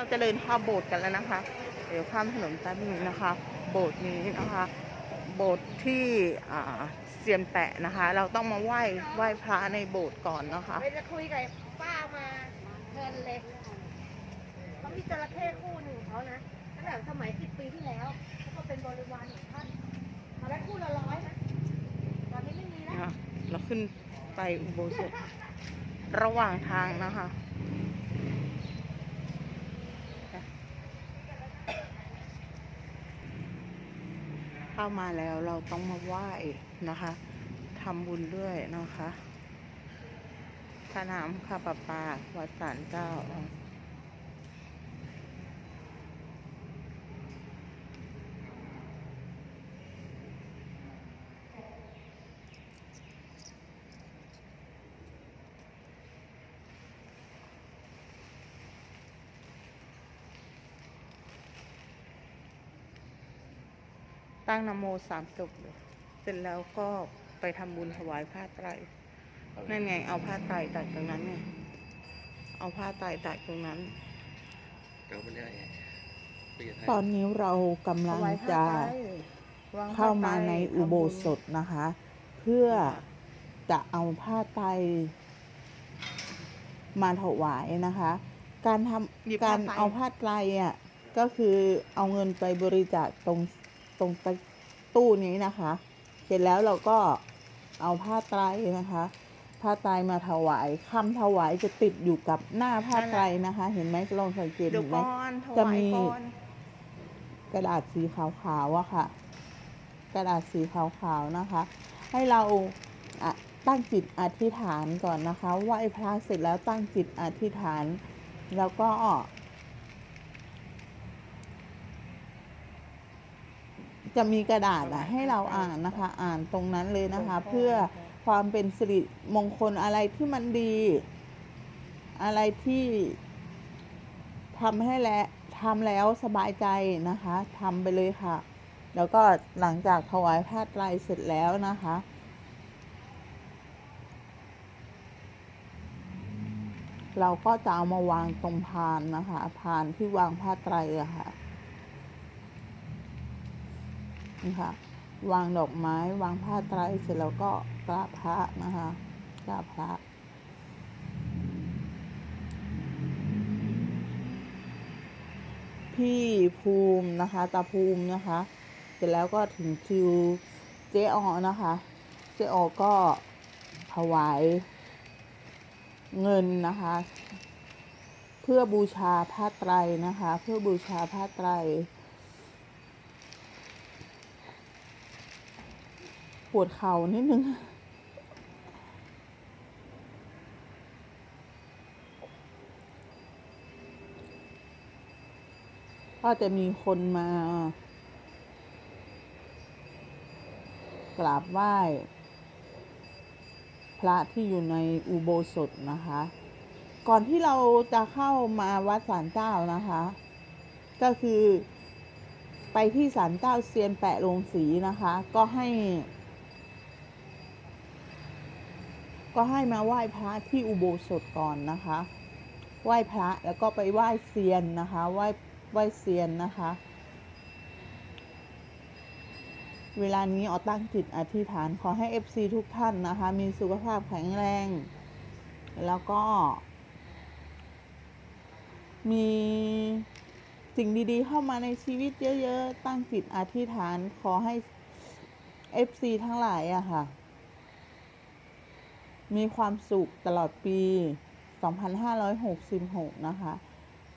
เราจะเดินเข้าโบสถ์กันแล้วนะคะ เดี๋ยวข้ามถนนแป๊บนึงนะคะ โบสถ์นี้นะคะ โบสถ์ที่อ่าเซียนแปะนะคะ เราต้องมาไหว้ไหว้พระในโบสถ์ก่อนนะคะไปจะคุยกับป้ามาเพลินเลยเขามีจระเข้คู่หนึ่งของเขานะตั้งแต่สมัยสิบปีที่แล้วเขาก็เป็นบริวารของท่านตอนแรกคู่ละร้อยนะตอนนี้ไม่มีแล้วนะคะเราขึ้นไปอุโบสถระหว่างทางนะคะ เข้ามาแล้วเราต้องมาไหว้นะคะทำบุญด้วยนะคะสนาน้ำค่าปะปาวัดสารเจ้า ตั้งนะโมสามจบเลยเสร็จแล้วก็ไปทำบุญถวายผ้าไตรนั่นไง เอาผ้าไตรตัดตรงนั้นไงเอาผ้าไตรตัดตรงนั้นเราไม่ได้ไงคุยกับไทยตอนนี้เรากำลังจะเข้ามาในอุโบสถนะคะ เพื่อจะเอาผ้าไตรมาถวายนะคะ การทหยิบำผ้าการไตรเอาผ้าไตรอะก็คือเอาเงินไปบริจาคตรง ตรงตู้นี้นะคะ เสร็จแล้วเราก็เอาผ้าไตรนะคะ ผ้าไตรมาถวายคำถวายจะติดอยู่กับหน้าผ้าไตรนะคะ เห็นไหมลองสังเกตเดี๋ยวเห็นไหมก่อนถจะวามียก่อนกระดาษสีขาวๆอะค่ะ กระดาษสีขาวๆนะคะ ให้เราอะตั้งจิตอธิษฐานก่อนนะคะไหว้พระเสร็จแล้วตั้งจิตอธิษฐาน แล้วก็ จะมีกระดาษอะให้เราอ่านนะคะ อ่านตรงนั้นเลยนะคะ เพื่อความเป็นสิริมงคลอะไรที่มันดี อะไรที่ทำให้แล้วทำแล้วสบายใจนะคะทำไปเลยค่ะ แล้วก็หลังจากถวายผ้าไตรเสร็จแล้วนะคะเราก็จะเอามาวางตรงพานนะคะ พานที่วางผ้าไตรอะค่ะ นี่ค่ะวางดอกไม้ วางผ้าไตรเสร็จแล้วก็กราบพระนะคะกราบพระพี่ภูมินะคะตาภูมินะคะ เสร็จแล้วก็ถึงคิวเจ๊ออนะคะ เจ๊ออก็ถวายเงินนะคะ เพื่อบูชาผ้าไตรนะคะ เพื่อบูชาผ้าไตร ปวดเข่านิดนึง ก็จะมีคนมากราบไหว้ พระที่อยู่ในอุโบสถนะคะ ก่อนที่เราจะเข้ามาวัดศาลเจ้านะคะ ก็คือไปที่ศาลเจ้าเซียนแปะลงสีนะคะ ก็ให้ ก็ให้มาไหว้พระที่อุโบสถก่อนนะคะ ไหว้พระแล้วก็ไปไหว้เซียนนะคะ ไหว้ไหว้เซียนนะคะ เวลานี้ออตั้งจิตอธิษฐานขอให้ FC ทุกท่านนะคะ มีสุขภาพแข็งแรง แล้วก็ มีสิ่งดีๆ เข้ามาในชีวิตเยอะ ๆ ตั้งจิตอธิษฐานขอให้ FC ทั้งหลายอะค่ะ มีความสุขตลอดปี 2566 นะคะ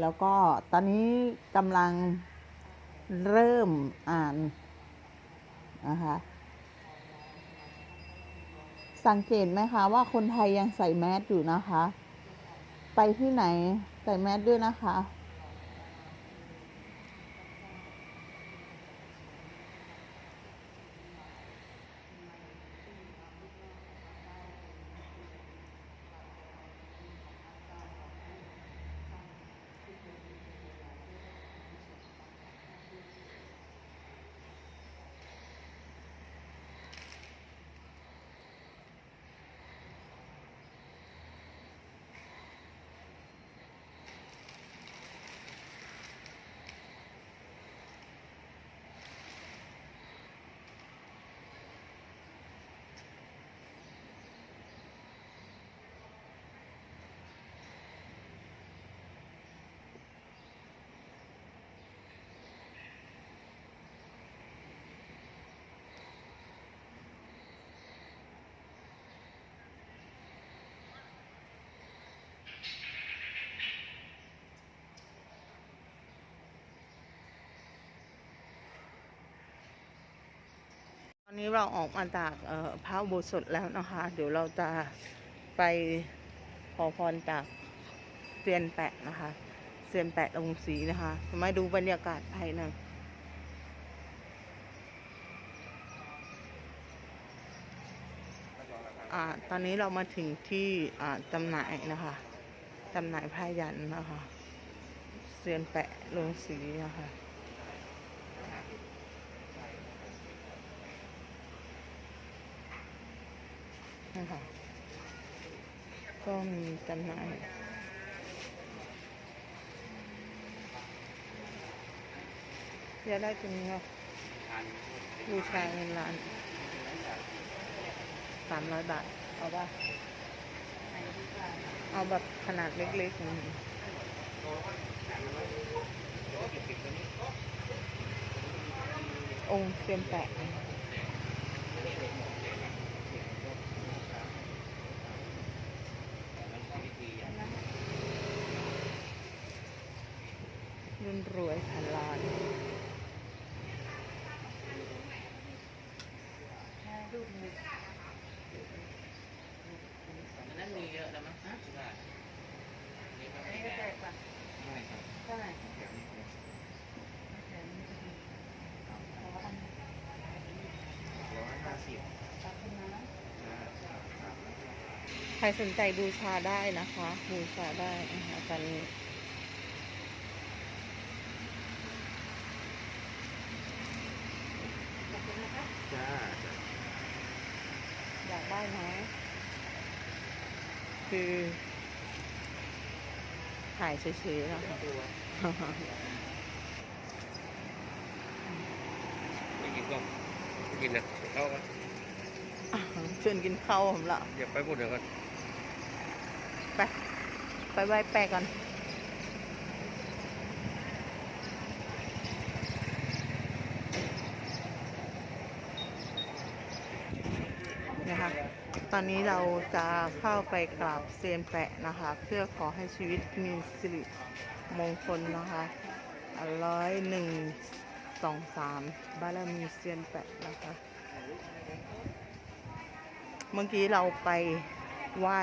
แล้วก็ตอนนี้กำลังเริ่มอ่านนะคะสังเกตไหมคะว่าคนไทยยังใส่แมสอยู่นะคะ ไปที่ไหนใส่แมสด้วยนะคะ นี้เราออกมาจากพระอุโบสถแล้วนะคะ เดี๋ยวเราจะไปขอพรจากเซียนแปะนะคะเซียนแปะลงสีนะคะมาดูบรรยากาศภายในอ่าตอนนี้เรามาถึงที่อ่าจำหน่ายนะคะจำหน่ายผ้ายันนะคะเซียนแปะลงสีนะคะ นะคะ ก็มีจำหน่ายจะได้ตรงนี้ค่ะบูชาเงินล้านสามร้อยบาท เอาป่ะเอาแบบขนาดเล็กๆนี้องค์เซียนแปะ รุ่นรวยพันล้านอันนั้นมีเยอะแล้วมั้งใช่นี่ก็ไม่แก่ไม่ครับใช่ร้อยห้าสิบใครสนใจบูชาได้นะคะ บูชาได้นะคะตอนนี้ จ้า อยากได้ไหม คือ ถ่ายเฉยๆนะคะไม่กินก็ไม่กินนะเขาก็ชวนกินข้าวผมละอย่าไปพูดเดี๋ยวก่อนไป ไปไหว้แปะกันนะคะ ตอนนี้เราจะเข้าไปกราบเซียนแปะนะคะ เพื่อขอให้ชีวิตมีสิริมงคลนะคะร้อยหนึ่งสองสามบารมีเซียนแปะนะคะ เมื่อกี้เราไปไหว้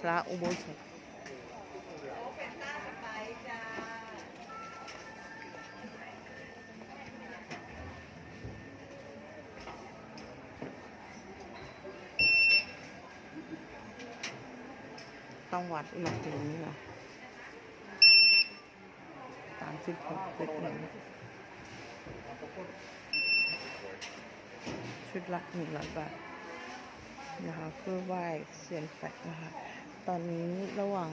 พระอุโบสถ ต้องวัดอุณหภูมินี่นะสามสิบหกจุดหนึ่งชุดละหนึ่งร้อยบาทนะคะเพื่อไหว้เซียนแปะนะคะ ตอนนี้ระหว่าง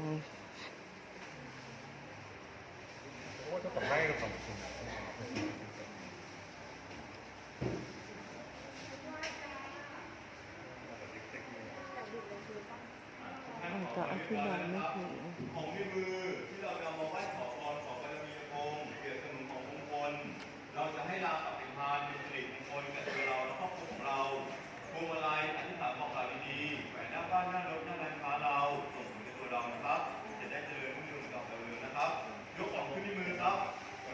อาจ จะอธิบายไม่ถูกของในมือที่เราจะมาไหว้ขอพรขอบารมีองค์เกียรติสมุนของมงคลเราจะให้ลาปฏิพานเป็นสิริมงคลกับตัวเราและครอบครัวของเราพวงมาลัยอธิษฐานบอกกล่าวดีๆแหวนหน้าบ้านหน้ารถหน้าร้านค้าเราส่งผลกับตัวเรานะครับ จะได้เจริญรุ่งเรืองต่อไปเลยนะครับ ยกของขึ้นที่มือครับ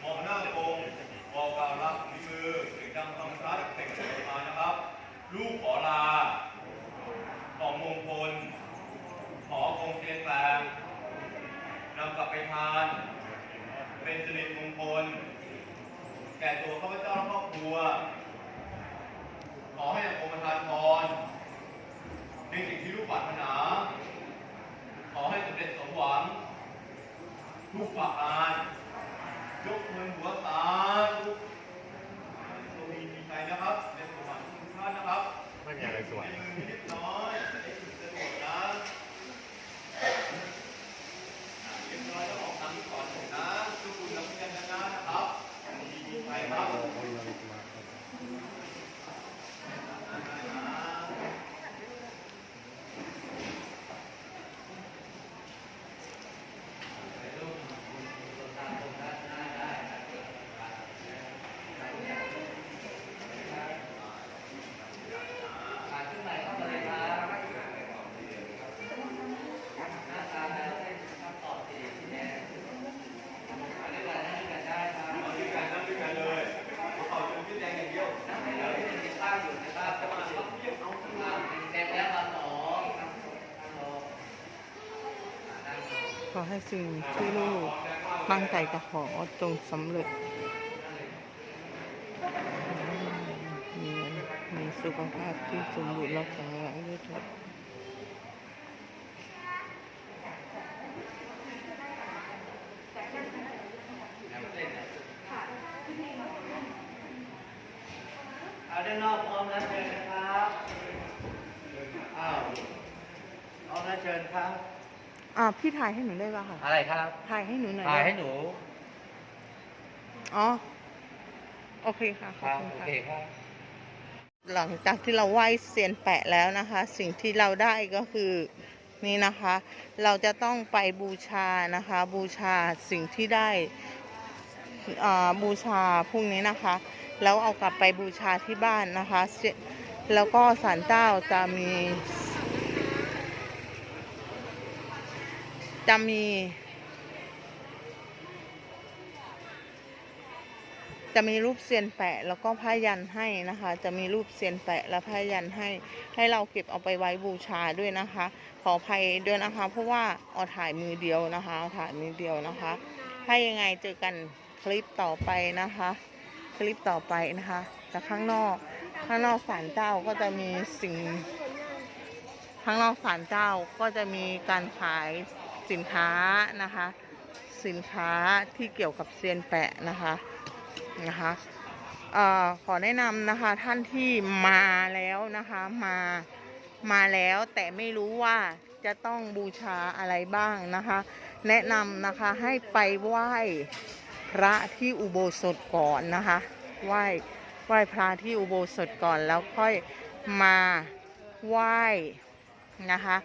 มองหน้าองค์บอกกล่าวรักที่มือเสียงดังฟังชัดเป็นกำลังมานะครับ ลูกขอลาของมงคล อองค์เทียนแปลงนำกลับไปทาน เป็นสิริมงคล แก่ตัวข้าพเจ้าและครอบครัว ขอให้องค์ประทานพรในสิ่งที่ลูกปรารถนา ขอให้สำเร็จสมหวัง ทุกประการยกมือหัวสาธุตัวมีมีใจนะครับในสมหวังทุกท่านนะครับ ไม่มีอะไรสวยในมือมีเล็กน้อยในสุดสะดวกนะ เรียบร้อยแล้วออกตามที่สอนผมนะทุกคุณรับเงินนะนะครับดีดีไปครับ อให้สิ่งที่ลูกตั้งใจจะขอจงสำเร็จมมีมีสุขภาพที่สมบูรณ์และแข็งแรงด้วยเถิดเอาด้านนอกพร้อมแล้วเชิญนะครับ อ้าวพร้อมแล้วเชิญครับ อ่าพี่ถ่ายให้หนูได้ป่ะคะอะไรครับถ่ายให้หนูหน่อยถ่ายได้ให้หนู อ๋อ โอเคค่ะขคอบรับคุณโอค่ะเคครับหลังจากที่เราไหว้เซียนแปะแล้วนะคะ สิ่งที่เราได้ก็คือนี่นะคะ เราจะต้องไปบูชานะคะ บูชาสิ่งที่ได้อ่าบูชาพวกนี้นะคะ แล้วเอากลับไปบูชาที่บ้านนะคะเสร็จแล้วก็ศาลเจ้าจะมี จะมี จะมีรูปเซียนแปะแล้วก็ผ้ายันให้นะคะ จะมีรูปเซียนแปะและผ้ายันให้ ให้เราเก็บเอาไปไว้บูชาด้วยนะคะ ขออภัยด้วยนะคะ เพราะว่าเอาถ่ายมือเดียวนะคะเอาถ่ายมือเดียวนะคะถ้ายังไงเจอกันคลิปต่อไปนะคะ คลิปต่อไปนะคะจากข้างนอกข้างนอกศาลเจ้าก็จะมีสิ่งข้างนอกศาลเจ้าก็จะมีการขาย สินค้านะคะ สินค้าที่เกี่ยวกับเซียนแปะนะคะนะคะออขอแนะนำนะคะท่านที่มาแล้วนะคะมามาแล้วแต่ไม่รู้ว่าจะต้องบูชาอะไรบ้างนะคะ แนะนำนะคะให้ไปไหว้พระที่อุโบสถก่อนนะคะไหว้ไหว้พระที่อุโบสถก่อนแล้วค่อยมาไหว้นะคะ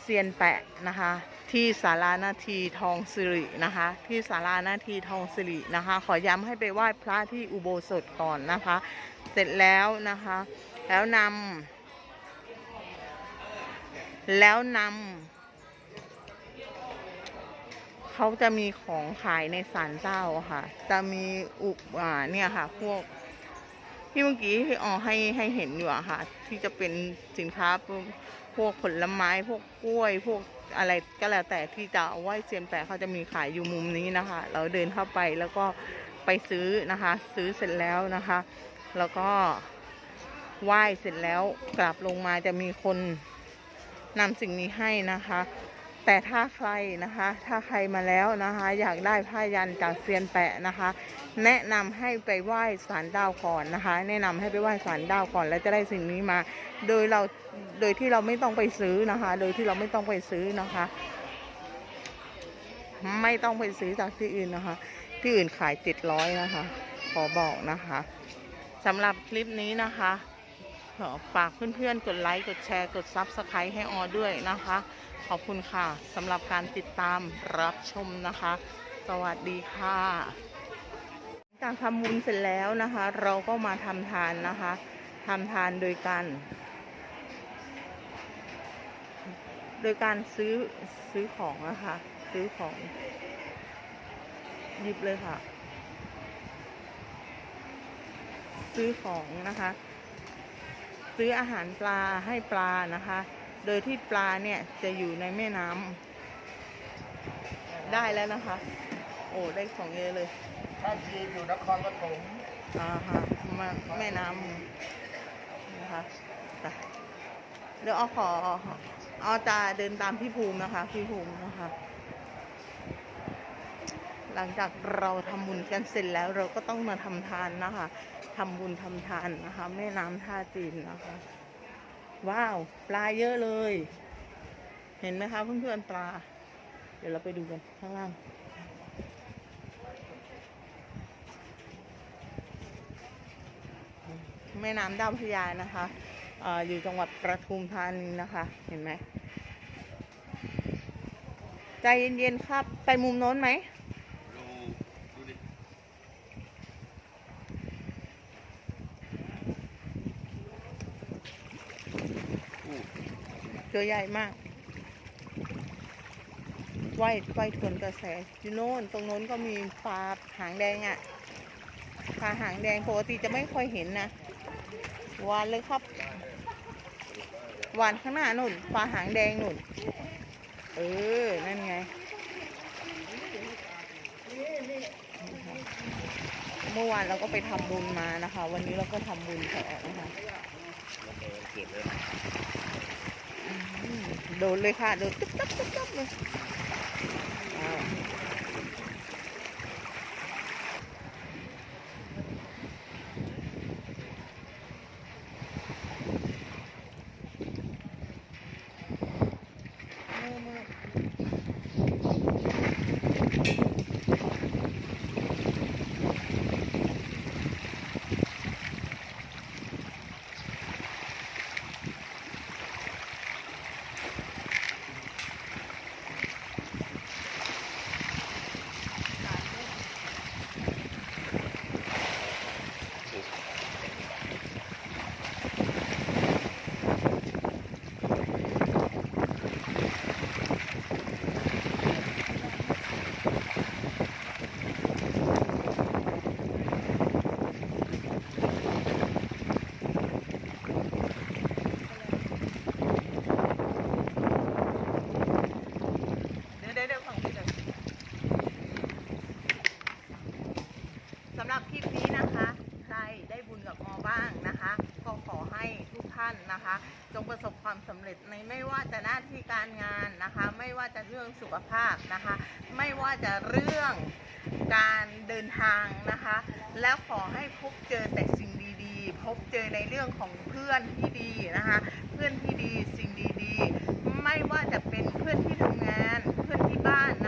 เซียนแปะนะคะ ที่ศาลานาทีทองสิรินะคะ ที่ศาลานาทีทองสิรินะคะ ขอย้ำให้ไปไหว้พระที่อุโบสถก่อนนะคะ เสร็จแล้วนะคะ แล้วนำแล้วนำเขาจะมีของขายในศาลเจ้าค่ะ จะมีอุอ่าเนี่ยค่ะ พวกที่เมื่อกี้ที่อ๋อให้ให้เห็นอยู่อะค่ะ ที่จะเป็นสินค้า พวกผลไม้พวกกล้วย พวกอะไรก็แล้วแต่ที่จะเอาไหว้เซียนแปะเขาจะมีขายอยู่มุมนี้นะคะ เราเดินเข้าไปแล้วก็ไปซื้อนะคะ ซื้อเสร็จแล้วนะคะ แล้วก็ไหว้เสร็จแล้วกลับลงมาจะมีคนนำสิ่งนี้ให้นะคะ แต่ถ้าใครนะคะ ถ้าใครมาแล้วนะคะ อยากได้ผ้ายันจากเซียนแปะนะคะ แนะนำให้ไปไหว้ศาลดาวก่อนนะคะ แนะนำให้ไปไหว้ศาลดาวก่อน แล้วจะได้สิ่งนี้มา โดยเราโดยที่เราไม่ต้องไปซื้อนะคะ โดยที่เราไม่ต้องไปซื้อนะคะ ไม่ต้องไปซื้อจากที่อื่นนะคะ ที่อื่นขายเจ็ดร้อยนะคะ ขอบอกนะคะสำหรับคลิปนี้นะคะขอฝากเพื่อนๆ กดไลค์ กดแชร์ กดซับสไครต์ให้ออด้วยนะคะ ขอบคุณค่ะสำหรับการติดตามรับชมนะคะ สวัสดีค่ะจากทำบุญเสร็จแล้วนะคะ เราก็มาทำทานนะคะทำทานโดยการ โดยการซื้อซื้อของนะคะซื้อของหยิบเลยค่ะ ซื้อของนะคะ ซื้ออาหารปลาให้ปลานะคะ โดยที่ปลาเนี่ยจะอยู่ในแม่น้ำได้แล้วนะคะ โอ้ได้ของเยอะเลยท่านจีนอยู่นครปฐมอ่าฮะมาแม่น้ำนะคะไปเดี๋ยวเอาขอเอาตาเดินตามพี่ภูมินะคะ พี่ภูมินะคะ หลังจากเราทำบุญกันเสร็จแล้วเราก็ต้องมาทำทานนะคะทำบุญทำทานนะคะ แม่น้ำท่าจีนนะคะ ว้าว ปลาเยอะเลย เห็นไหมคะเพื่อนๆปลา เดี๋ยวเราไปดูกันข้างล่างแม่น้ำดาวพระยานะคะออยู่จังหวัดประทุมธานีนะคะ เห็นไหม ใจเย็นๆครับ ไปมุมโน้นไหม ตัวใหญ่มากว่ายว่ายทวนกระแสอยู่โน่นตรงโน้นก็มีปลาหางแดงอะ่ะปลาหางแดงปกติจะไม่ค่อยเห็นนะวานเลยครับวานข้างหน้านุ่นปลาหางแดงนุ่น เออ นั่นไงเมื่อวานเราก็ไปทำบุญมานะคะ วันนี้เราก็ทำบุญแผลนะคะ โดนเลยค่ะ โดนตึ๊บตับตึ๊บตับเลย การงานนะคะไม่ว่าจะเรื่องสุขภาพนะคะไม่ว่าจะเรื่องการเดินทางนะคะ แล้วขอให้พบเจอแต่สิ่งดีๆ พบเจอในเรื่องของเพื่อนที่ดีนะคะเพื่อนที่ดีสิ่งดีๆ ไม่ว่าจะเป็นเพื่อนที่ทำงานเพื่อนที่บ้านนะ